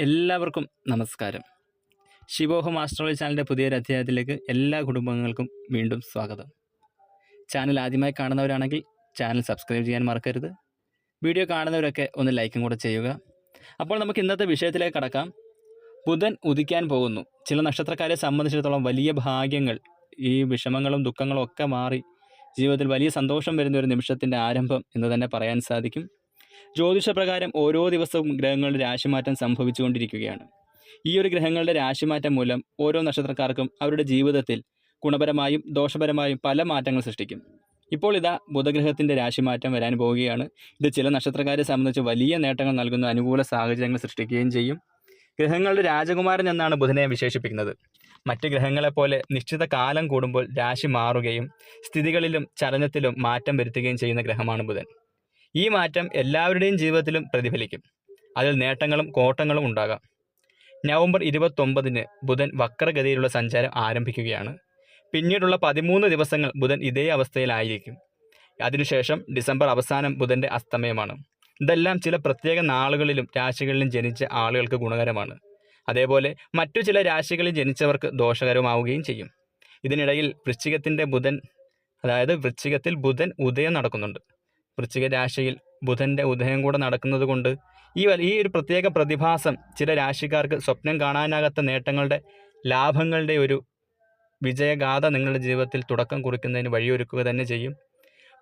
എല്ലാവർക്കും നമസ്കാരം. ശിവോഹം ആസ്ട്രോളജി ചാനലിന്റെ പുതിയൊരു അധ്യായത്തിലേക്ക് എല്ലാ കുടുംബങ്ങൾക്കും വീണ്ടും സ്വാഗതം. ചാനൽ ആദ്യമായി കാണുന്നവരാണെങ്കിൽ ചാനൽ സബ്സ്ക്രൈബ് ചെയ്യാൻ മറക്കരുത്. വീഡിയോ കാണുന്നവരൊക്കെ ഒന്ന് ലൈക്കും കൂടെ ചെയ്യുക. അപ്പോൾ നമുക്ക് ഇന്നത്തെ വിഷയത്തിലേക്ക് കടക്കാം. ബുധൻ ഉദിക്കാൻ പോകുന്നു. ചില നക്ഷത്രക്കാരെ സംബന്ധിച്ചിടത്തോളം വലിയ ഭാഗ്യങ്ങൾ ഈ വിഷമങ്ങളും ദുഃഖങ്ങളും ഒക്കെ മാറി ജീവിതത്തിൽ വലിയ സന്തോഷം വരുന്ന ഒരു നിമിഷത്തിന്റെ ആരംഭം എന്ന് തന്നെ പറയാൻ സാധിക്കും. ജ്യോതിഷപ്രകാരം ഓരോ ദിവസവും ഗ്രഹങ്ങളുടെ രാശിമാറ്റം സംഭവിച്ചുകൊണ്ടിരിക്കുകയാണ്. ഈ ഒരു ഗ്രഹങ്ങളുടെ രാശിമാറ്റം മൂലം ഓരോ നക്ഷത്രക്കാർക്കും അവരുടെ ജീവിതത്തിൽ ഗുണപരമായും ദോഷപരമായും പല മാറ്റങ്ങൾ സൃഷ്ടിക്കും. ഇപ്പോൾ ഇതാ ബുധഗ്രഹത്തിന്റെ രാശിമാറ്റം വരാൻ പോവുകയാണ്. ഇത് ചില നക്ഷത്രക്കാരെ സംബന്ധിച്ച് വലിയ നേട്ടങ്ങൾ നൽകുന്ന അനുകൂല സാഹചര്യങ്ങൾ സൃഷ്ടിക്കുകയും ചെയ്യും. ഗ്രഹങ്ങളുടെ രാജകുമാരൻ എന്നാണ് ബുധനെ വിശേഷിപ്പിക്കുന്നത്. മറ്റ് ഗ്രഹങ്ങളെപ്പോലെ നിശ്ചിത കാലം കൂടുമ്പോൾ രാശി മാറുകയും സ്ഥിതികളിലും ചലനത്തിലും മാറ്റം വരുത്തുകയും ചെയ്യുന്ന ഗ്രഹമാണ് ബുധൻ. ഈ മാറ്റം എല്ലാവരുടെയും ജീവിതത്തിലും പ്രതിഫലിക്കും. അതിൽ നേട്ടങ്ങളും കോട്ടങ്ങളും ഉണ്ടാകാം. നവംബർ ഇരുപത്തൊമ്പതിന് ബുധൻ വക്രഗതിയിലുള്ള സഞ്ചാരം ആരംഭിക്കുകയാണ്. പിന്നീടുള്ള പതിമൂന്ന് ദിവസങ്ങൾ ബുധൻ ഇതേ അവസ്ഥയിലായിരിക്കും. അതിനുശേഷം ഡിസംബർ അവസാനം ബുധന്റെ അസ്തമയമാണ്. ഇതെല്ലാം ചില പ്രത്യേക നാളുകളിലും രാശികളിലും ജനിച്ച ആളുകൾക്ക് ഗുണകരമാണ്. അതേപോലെ മറ്റു ചില രാശികളിൽ ജനിച്ചവർക്ക് ദോഷകരമാവുകയും ചെയ്യും. ഇതിനിടയിൽ വൃശ്ചികത്തിന്റെ ബുധൻ അതായത് വൃശ്ചികത്തിൽ ബുധൻ ഉദയം നടക്കുന്നുണ്ട്. വൃശ്ചിക രാശിയിൽ ബുധന്റെ ഉദയം കൂടെ നടക്കുന്നത് കൊണ്ട് ഈ ഈ ഒരു പ്രത്യേക പ്രതിഭാസം ചില രാശിക്കാർക്ക് സ്വപ്നം കാണാനാകാത്ത നേട്ടങ്ങളുടെ ലാഭങ്ങളുടെ ഒരു വിജയഗാഥ നിങ്ങളുടെ ജീവിതത്തിൽ തുടക്കം കുറിക്കുന്നതിന് വഴിയൊരുക്കുക തന്നെ ചെയ്യും.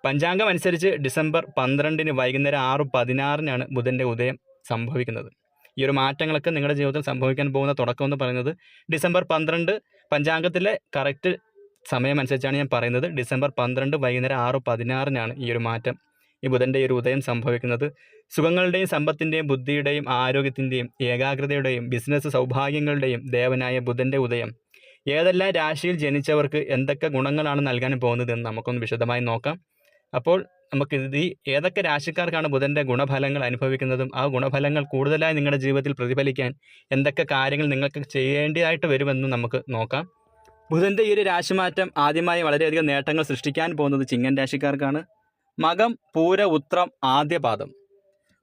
പഞ്ചാംഗം അനുസരിച്ച് ഡിസംബർ പന്ത്രണ്ടിന് വൈകുന്നേരം ആറ് പതിനാറിനാണ് ബുധന്റെ ഉദയം സംഭവിക്കുന്നത്. ഈ ഒരു മാറ്റങ്ങളൊക്കെ നിങ്ങളുടെ ജീവിതത്തിൽ സംഭവിക്കാൻ പോകുന്ന തുടക്കം എന്ന് പറയുന്നത് ഡിസംബർ പന്ത്രണ്ട് പഞ്ചാംഗത്തിലെ കറക്റ്റ് സമയം അനുസരിച്ചാണ് ഞാൻ പറയുന്നത്. ഡിസംബർ പന്ത്രണ്ട് വൈകുന്നേരം ആറ് പതിനാറിനാണ് ഈ ഒരു മാറ്റം. ഈ ബുധന്റെ ഒരു ഉദയം സംഭവിക്കുന്നത്. സുഖങ്ങളുടെയും സമ്പത്തിന്റെയും ബുദ്ധിയുടെയും ആരോഗ്യത്തിന്റെയും ഏകാഗ്രതയുടെയും ബിസിനസ് സൗഭാഗ്യങ്ങളുടെയും ദേവനായ ബുധന്റെ ഉദയം. ഏതെല്ലാം രാശിയിൽ ജനിച്ചവർക്ക് എന്തൊക്കെ ഗുണങ്ങളാണ് നൽകാൻ പോകുന്നതെന്ന് നമുക്കൊന്ന് വിശദമായി നോക്കാം. അപ്പോൾ നമുക്ക് ഈ ഏതൊക്കെ രാശിക്കാർക്കാണ് ബുധന്റെ ഗുണഫലങ്ങൾ അനുഭവിക്കുന്നതും ആ ഗുണഫലങ്ങൾ കൂടുതലായി നിങ്ങളുടെ ജീവിതത്തിൽ പ്രതിഫലിക്കാൻ എന്തൊക്കെ കാര്യങ്ങൾ നിങ്ങൾക്ക് ചെയ്യേണ്ടതായിട്ട് വരുമെന്നും നമുക്ക് നോക്കാം. ബുധന്റെ ഈ ഒരു രാശിമാറ്റം ആദ്യമായി വളരെയധികം നേട്ടങ്ങൾ സൃഷ്ടിക്കാൻ പോകുന്നത് ചിങ്ങൻ രാശിക്കാർക്കാണ്. മകം പൂര ഉത്രം ആദ്യപാദം.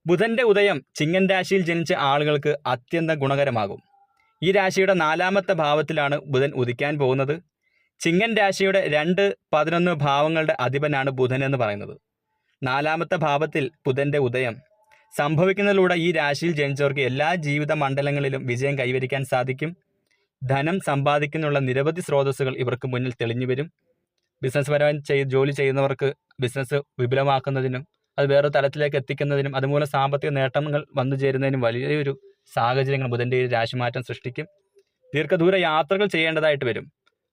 ബുധന്റെ ഉദയം ചിങ്ങൻ രാശിയിൽ ജനിച്ച ആളുകൾക്ക് അത്യന്തം ഗുണകരമാകും. ഈ രാശിയുടെ നാലാമത്തെ ഭാവത്തിലാണ് ബുധൻ ഉദിക്കാൻ പോകുന്നത്. ചിങ്ങൻ രാശിയുടെ രണ്ട് പതിനൊന്ന് ഭാവങ്ങളുടെ അധിപനാണ് ബുധൻ എന്ന് പറയുന്നത്. നാലാമത്തെ ഭാവത്തിൽ ബുധന്റെ ഉദയം. സംഭവിക്കുന്നതിലൂടെ ഈ രാശിയിൽ ജനിച്ചവർക്ക് എല്ലാ ജീവിത മണ്ഡലങ്ങളിലും വിജയം കൈവരിക്കാൻ സാധിക്കും. ധനം സമ്പാദിക്കുന്നുള്ള നിരവധി സ്രോതസ്സുകൾ ഇവർക്ക് മുന്നിൽ തെളിഞ്ഞു വരും. ബിസിനസ് പരമായി ചെയ് ജോലി ചെയ്യുന്നവർക്ക് ബിസിനസ് വിപുലമാക്കുന്നതിനും അത് വേറെ തലത്തിലേക്ക് എത്തിക്കുന്നതിനും അതുമൂലം സാമ്പത്തിക നേട്ടങ്ങൾ വന്നു ചേരുന്നതിനും വലിയൊരു സാഹചര്യങ്ങൾ ബുധന്റെ ഈ രാശിമാറ്റം സൃഷ്ടിക്കും. ദീർഘദൂര യാത്രകൾ ചെയ്യേണ്ടതായിട്ട് വരും.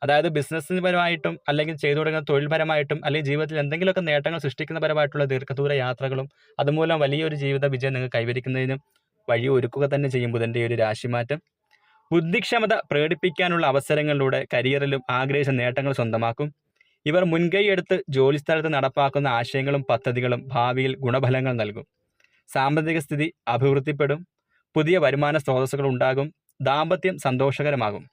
അതായത് ബിസിനസ് പരമായിട്ടും അല്ലെങ്കിൽ ചെയ്തു തുടങ്ങുന്ന തൊഴിൽപരമായിട്ടും അല്ലെങ്കിൽ ജീവിതത്തിൽ എന്തെങ്കിലുമൊക്കെ നേട്ടങ്ങൾ സൃഷ്ടിക്കുന്ന പരമായിട്ടുള്ള ദീർഘദൂര യാത്രകളും അതുമൂലം വലിയൊരു ജീവിത വിജയം നിങ്ങൾ കൈവരിക്കുന്നതിനും വഴി ഒരുക്കുക തന്നെ ചെയ്യും ബുധന്റെ ഒരു രാശിമാറ്റം. ബുദ്ധിക്ഷമത പ്രകടിപ്പിക്കാനുള്ള അവസരങ്ങളിലൂടെ കരിയറിലും ആഗ്രഹിച്ച നേട്ടങ്ങൾ സ്വന്തമാക്കും. ഇവർ മുൻകൈയെടുത്ത് ജോലിസ്ഥലത്ത് നടപ്പാക്കുന്ന ആശയങ്ങളും പദ്ധതികളും ഭാവിയിൽ ഗുണഫലങ്ങൾ നൽകും. സാമ്പത്തിക സ്ഥിതി അഭിവൃദ്ധിപ്പെടും. പുതിയ വരുമാന സ്രോതസ്സുകൾ ഉണ്ടാകും. ദാമ്പത്യം സന്തോഷകരമാകും.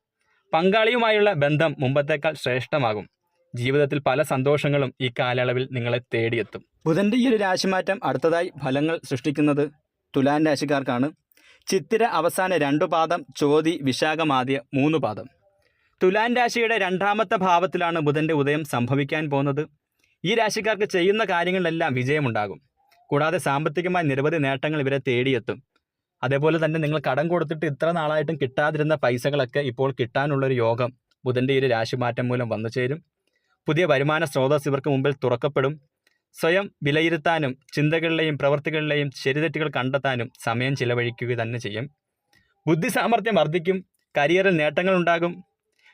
പങ്കാളിയുമായുള്ള ബന്ധം മുമ്പത്തേക്കാൾ ശ്രേഷ്ഠമാകും. ജീവിതത്തിൽ പല സന്തോഷങ്ങളും ഈ കാലയളവിൽ നിങ്ങളെ തേടിയെത്തും. ബുധന്റെ ഈ ഒരു രാശിമാറ്റം അടുത്തതായി ഫലങ്ങൾ സൃഷ്ടിക്കുന്നത് തുലാൻ രാശിക്കാർക്കാണ്. ചിത്തിര അവസാന രണ്ടു പാദം ചോതി വിശാഖമാദ്യ മൂന്ന് പാദം. തുലാൻ രാശിയുടെ രണ്ടാമത്തെ ഭാവത്തിലാണ് ബുധന്റെ ഉദയം സംഭവിക്കാൻ പോകുന്നത്. ഈ രാശിക്കാർക്ക് ചെയ്യുന്ന കാര്യങ്ങളിലെല്ലാം വിജയമുണ്ടാകും. കൂടാതെ സാമ്പത്തികമായ നിരവധി നേട്ടങ്ങൾ ഇവരെ തേടിയെത്തും. അതേപോലെ തന്നെ നിങ്ങൾ കടം കൊടുത്തിട്ട് ഇത്ര നാളായിട്ടും കിട്ടാതിരുന്ന പൈസകളൊക്കെ ഇപ്പോൾ കിട്ടാനുള്ളൊരു യോഗം ബുധന്റെ ഈ രാശിമാറ്റം മൂലം വന്നു ചേരും. പുതിയ വരുമാന സ്രോതസ് ഇവർക്ക് മുമ്പിൽ തുറക്കപ്പെടും. സ്വയം വിലയിരുത്താനും ചിന്തകളിലെയും പ്രവൃത്തികളിലെയും ശരിതെറ്റുകൾ കണ്ടെത്താനും സമയം ചിലവഴിക്കുക തന്നെ ചെയ്യും. ബുദ്ധി സാമർഥ്യം വർദ്ധിക്കും. കരിയറിൽ നേട്ടങ്ങൾ ഉണ്ടാകും.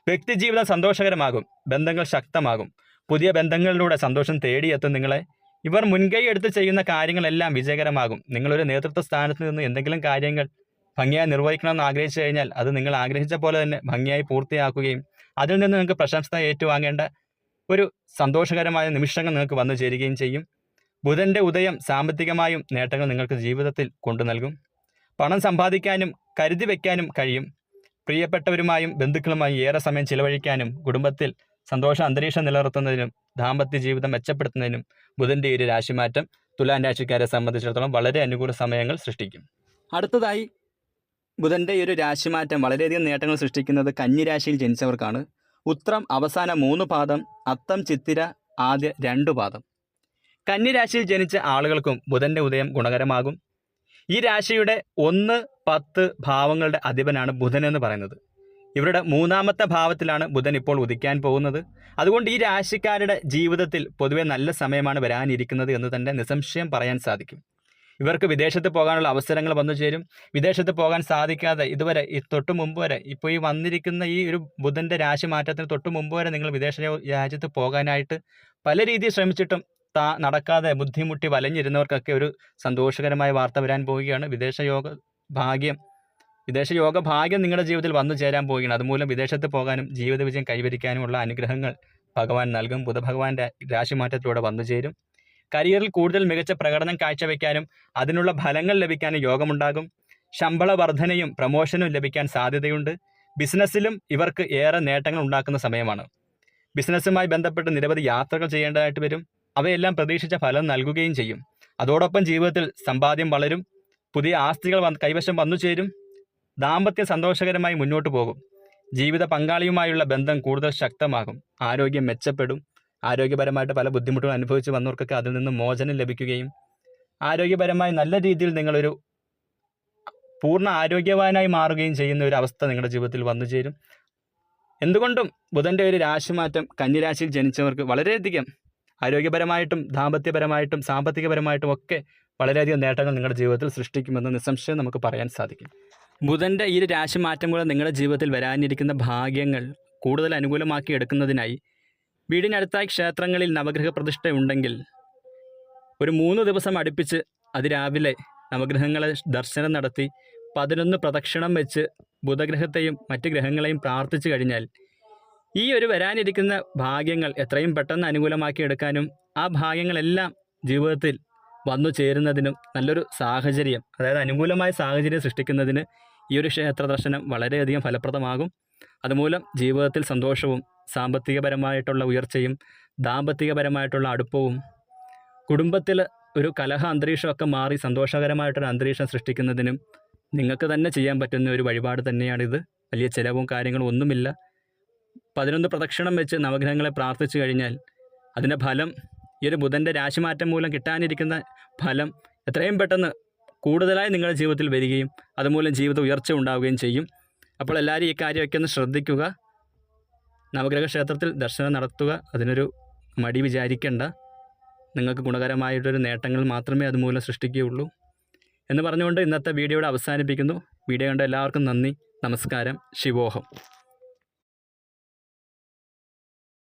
വ്യക്തിജീവിതം സന്തോഷകരമാകും ബന്ധങ്ങൾ ശക്തമാകും. പുതിയ ബന്ധങ്ങളിലൂടെ സന്തോഷം തേടിയെത്തും നിങ്ങളെ. ഇവർ മുൻകൈ എടുത്ത് ചെയ്യുന്ന കാര്യങ്ങളെല്ലാം വിജയകരമാകും. നിങ്ങളൊരു നേതൃത്വ സ്ഥാനത്ത് നിന്ന് എന്തെങ്കിലും കാര്യങ്ങൾ ഭംഗിയായി നിർവഹിക്കണമെന്ന് ആഗ്രഹിച്ചു കഴിഞ്ഞാൽ അത് നിങ്ങൾ ആഗ്രഹിച്ച പോലെ തന്നെ ഭംഗിയായി പൂർത്തിയാക്കുകയും അതിൽ നിന്ന് നിങ്ങൾക്ക് പ്രശംസ ഏറ്റുവാങ്ങേണ്ട ഒരു സന്തോഷകരമായ നിമിഷങ്ങൾ നിങ്ങൾക്ക് വന്നു ചേരുകയും ചെയ്യും. ബുധന്റെ ഉദയം സാമ്പത്തികമായും നേട്ടങ്ങൾ നിങ്ങൾക്ക് ജീവിതത്തിൽ കൊണ്ടു നൽകും. പണം സമ്പാദിക്കാനും കരുതി വയ്ക്കാനും കഴിയും. പ്രിയപ്പെട്ടവരുമായും ബന്ധുക്കളുമായും ഏറെ സമയം ചിലവഴിക്കാനും കുടുംബത്തിൽ സന്തോഷ അന്തരീക്ഷം നിലനിർത്തുന്നതിനും ദാമ്പത്യ ജീവിതം മെച്ചപ്പെടുത്തുന്നതിനും ബുധന്റെ ഒരു രാശിമാറ്റം തുലാൻ രാശിക്കാരെ സംബന്ധിച്ചിടത്തോളം വളരെ അനുകൂല സമയങ്ങൾ സൃഷ്ടിക്കും. അടുത്തതായി ബുധന്റെ ഒരു രാശിമാറ്റം വളരെയധികം നേട്ടങ്ങൾ സൃഷ്ടിക്കുന്നത് കന്നിരാശിയിൽ ജനിച്ചവർക്കാണ്. ഉത്രം അവസാന മൂന്ന് പാദം അത്തം ചിത്തിര ആദ്യ രണ്ടു പാദം. കന്നിരാശിയിൽ ജനിച്ച ആളുകൾക്കും ബുധന്റെ ഉദയം ഗുണകരമാകും. ഈ രാശിയുടെ ഒന്ന് പത്ത് ഭാവങ്ങളുടെ അധിപനാണ് ബുധൻ എന്ന് പറയുന്നത്. ഇവരുടെ മൂന്നാമത്തെ ഭാവത്തിലാണ് ബുധൻ ഇപ്പോൾ ഉദിക്കാൻ പോകുന്നത്. അതുകൊണ്ട് ഈ രാശിക്കാരുടെ ജീവിതത്തിൽ പൊതുവെ നല്ല സമയമാണ് വരാനിരിക്കുന്നത് എന്ന് തന്നെ നിസംശയം പറയാൻ സാധിക്കും. ഇവർക്ക് വിദേശത്ത് പോകാനുള്ള അവസരങ്ങൾ വന്നു ചേരും. വിദേശത്ത് പോകാൻ സാധിക്കാതെ ഇതുവരെ ഈ തൊട്ട് മുമ്പ് വരെ ഇപ്പോൾ ഈ വന്നിരിക്കുന്ന ഈ ഒരു ബുധന്റെ രാശി മാറ്റത്തിന് തൊട്ട് മുമ്പ് വരെ നിങ്ങൾ വിദേശ രാജ്യത്ത് പോകാനായിട്ട് പല രീതിയിൽ ശ്രമിച്ചിട്ടും താ നടക്കാതെ ബുദ്ധിമുട്ടി വലഞ്ഞിരുന്നവർക്കൊക്കെ ഒരു സന്തോഷകരമായ വാർത്ത വരാൻ പോവുകയാണ്. വിദേശ യോഗ ഭാഗ്യം വിദേശ യോഗ ഭാഗ്യം നിങ്ങളുടെ ജീവിതത്തിൽ വന്നു ചേരാൻ പോവുകയാണ്. അതുമൂലം വിദേശത്ത് പോകാനും ജീവിത വിജയം കൈവരിക്കാനുമുള്ള അനുഗ്രഹങ്ങൾ ഭഗവാൻ നൽകും. ബുധഭഗവാന്റെ രാശിമാറ്റത്തിലൂടെ വന്നു ചേരും. കരിയറിൽ കൂടുതൽ മികച്ച പ്രകടനം കാഴ്ചവെക്കാനും അതിനുള്ള ഫലങ്ങൾ ലഭിക്കാനും യോഗമുണ്ടാകും. ശമ്പള വർധനയും പ്രമോഷനും ലഭിക്കാൻ സാധ്യതയുണ്ട്. ബിസിനസ്സിലും ഇവർക്ക് ഏറെ നേട്ടങ്ങൾ ഉണ്ടാക്കുന്ന സമയമാണ്. ബിസിനസ്സുമായി ബന്ധപ്പെട്ട് നിരവധി യാത്രകൾ ചെയ്യേണ്ടതായിട്ട് വരും. അവയെല്ലാം പ്രതീക്ഷിച്ച ഫലം നൽകുകയും ചെയ്യും. അതോടൊപ്പം ജീവിതത്തിൽ സമ്പാദ്യം വളരും. പുതിയ ആസ്തികൾ കൈവശം വന്നു ചേരും. ദാമ്പത്യ സന്തോഷകരമായി മുന്നോട്ട് പോകും. ജീവിത പങ്കാളിയുമായുള്ള ബന്ധം കൂടുതൽ ശക്തമാകും. ആരോഗ്യം മെച്ചപ്പെടും. ആരോഗ്യപരമായിട്ട് പല ബുദ്ധിമുട്ടുകൾ അനുഭവിച്ച് വന്നവർക്കൊക്കെ അതിൽ നിന്ന് മോചനം ലഭിക്കുകയും ആരോഗ്യപരമായി നല്ല രീതിയിൽ നിങ്ങളൊരു പൂർണ ആരോഗ്യവാനായി മാറുകയും ചെയ്യുന്ന ഒരു അവസ്ഥ നിങ്ങളുടെ ജീവിതത്തിൽ വന്നു ചേരും. എന്തുകൊണ്ടും ബുധന്റെ ഒരു രാശിമാറ്റം കന്നിരാശിയിൽ ജനിച്ചവർക്ക് വളരെയധികം ആരോഗ്യപരമായിട്ടും ദാമ്പത്യപരമായിട്ടും സാമ്പത്തികപരമായിട്ടും ഒക്കെ വളരെയധികം നേട്ടങ്ങൾ നിങ്ങളുടെ ജീവിതത്തിൽ സൃഷ്ടിക്കുമെന്ന് നിസ്സംശയം നമുക്ക് പറയാൻ സാധിക്കും. ബുധന്റെ ഈ രാശി മാറ്റം മൂലം നിങ്ങളുടെ ജീവിതത്തിൽ വരാനിരിക്കുന്ന ഭാഗ്യങ്ങൾ കൂടുതൽ അനുകൂലമാക്കി എടുക്കുന്നതിനായി വീടിനടുത്തായി ക്ഷേത്രങ്ങളിൽ നവഗ്രഹ പ്രതിഷ്ഠ ഉണ്ടെങ്കിൽ ഒരു മൂന്ന് ദിവസം അടുപ്പിച്ച് അതിരാവിലെ നവഗ്രഹങ്ങളെ ദർശനം നടത്തി പതിനൊന്ന് പ്രദക്ഷിണം വെച്ച് ബുധഗ്രഹത്തെയും മറ്റ് ഗ്രഹങ്ങളെയും പ്രാർത്ഥിച്ചു കഴിഞ്ഞാൽ ഈ ഒരു വരാനിരിക്കുന്ന ഭാഗ്യങ്ങൾ എത്രയും പെട്ടെന്ന് അനുകൂലമാക്കി എടുക്കാനും ആ ഭാഗ്യങ്ങളെല്ലാം ജീവിതത്തിൽ വന്നു ചേരുന്നതിനും നല്ലൊരു സാഹചര്യം അതായത് അനുകൂലമായ സാഹചര്യം സൃഷ്ടിക്കുന്നതിന് ഈ ഒരു ക്ഷേത്ര ദർശനം വളരെയധികം ഫലപ്രദമാകും. അതുമൂലം ജീവിതത്തിൽ സന്തോഷവും സാമ്പത്തികപരമായിട്ടുള്ള ഉയർച്ചയും ദാമ്പത്തികപരമായിട്ടുള്ള അടുപ്പവും കുടുംബത്തിൽ ഒരു കലഹ അന്തരീക്ഷമൊക്കെ മാറി സന്തോഷകരമായിട്ടൊരു അന്തരീക്ഷം സൃഷ്ടിക്കുന്നതിനും നിങ്ങൾക്ക് തന്നെ ചെയ്യാൻ പറ്റുന്ന ഒരു വഴിപാട് തന്നെയാണിത്. വലിയ ചിലവും കാര്യങ്ങളും ഒന്നുമില്ല. പതിനൊന്ന് പ്രദക്ഷിണം വെച്ച് നവഗ്രഹങ്ങളെ പ്രാർത്ഥിച്ചു കഴിഞ്ഞാൽ അതിന്റെ ഫലം ഈ ഒരു ബുധന്റെ രാശിമാറ്റം മൂലം കിട്ടാനിരിക്കുന്ന ഫലം എത്രയും പെട്ടെന്ന് കൂടുതലായി നിങ്ങളുടെ ജീവിതത്തിൽ വരികയും അതുമൂലം ജീവിത ഉയർച്ച ഉണ്ടാവുകയും ചെയ്യും. അപ്പോൾ എല്ലാവരും ഈ കാര്യമൊക്കെ ഒന്ന് ശ്രദ്ധിക്കുക. നവഗ്രഹ ക്ഷേത്രത്തിൽ ദർശനം നടത്തുക. അതിനൊരു മടി വിചാരിക്കേണ്ട. നിങ്ങൾക്ക് ഗുണകരമായിട്ടൊരു നേട്ടങ്ങൾ മാത്രമേ അതുമൂലം സൃഷ്ടിക്കുകയുള്ളൂ. എന്ന് പറഞ്ഞുകൊണ്ട് ഇന്നത്തെ വീഡിയോയുടെ അവസാനിപ്പിക്കുന്നു. വീഡിയോ കണ്ട എല്ലാവർക്കും നന്ദി. നമസ്കാരം. ശിവോഹം.